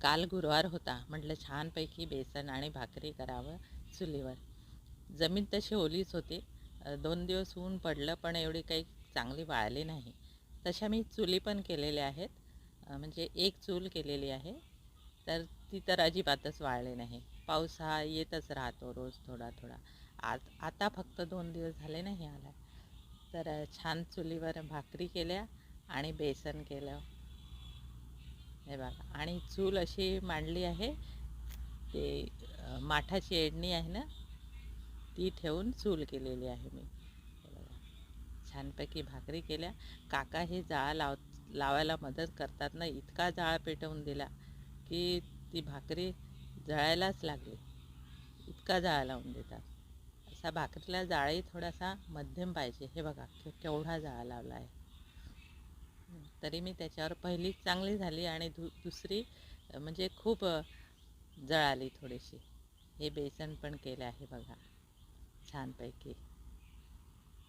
काल गुरुवार होता. म्हटलं छानपैकी बेसन आणि भाकरी करावं चुलीवर. जमीन तशी ओलीच होती. दोन दिवस ऊन पडलं पण एवढी काही चांगली वाळली नाही. तशा मी चुली पण केलेल्या आहेत. म्हणजे एक चूल केलेली आहे. तर ती तर अजिबातच वाळली नाही. पाऊस हा येतच राहतो रोज थोडा थोडा. आज आता फक्त दोन दिवस झाले नाही आला. तर छान चुलीवर भाकरी केल्या आणि बेसन केलं. हे बघा. आणि चूल अशी मांडली आहे. ते माठाची एडणी आहे ना ती ठेवून चूल केलेली आहे मी. बघा. छानपैकी भाकरी केल्या. काका हे जाळ लाव लावायला मदत करतात ना इतका जाळ पेटवून दिला की ती भाकरी जळायलाच लागली. इतका जाळ लावून देतात. असा भाकरीला जाळही थोडासा मध्यम पाहिजे. हे बघा केवढा जाळ लावला आहे. तरी मी त्याच्यावर पहिली चांगली झाली आणि दु दुसरी म्हणजे खूप जळाली थोडीशी. हे बेसन पण केलं आहे बघा. छानपैकी.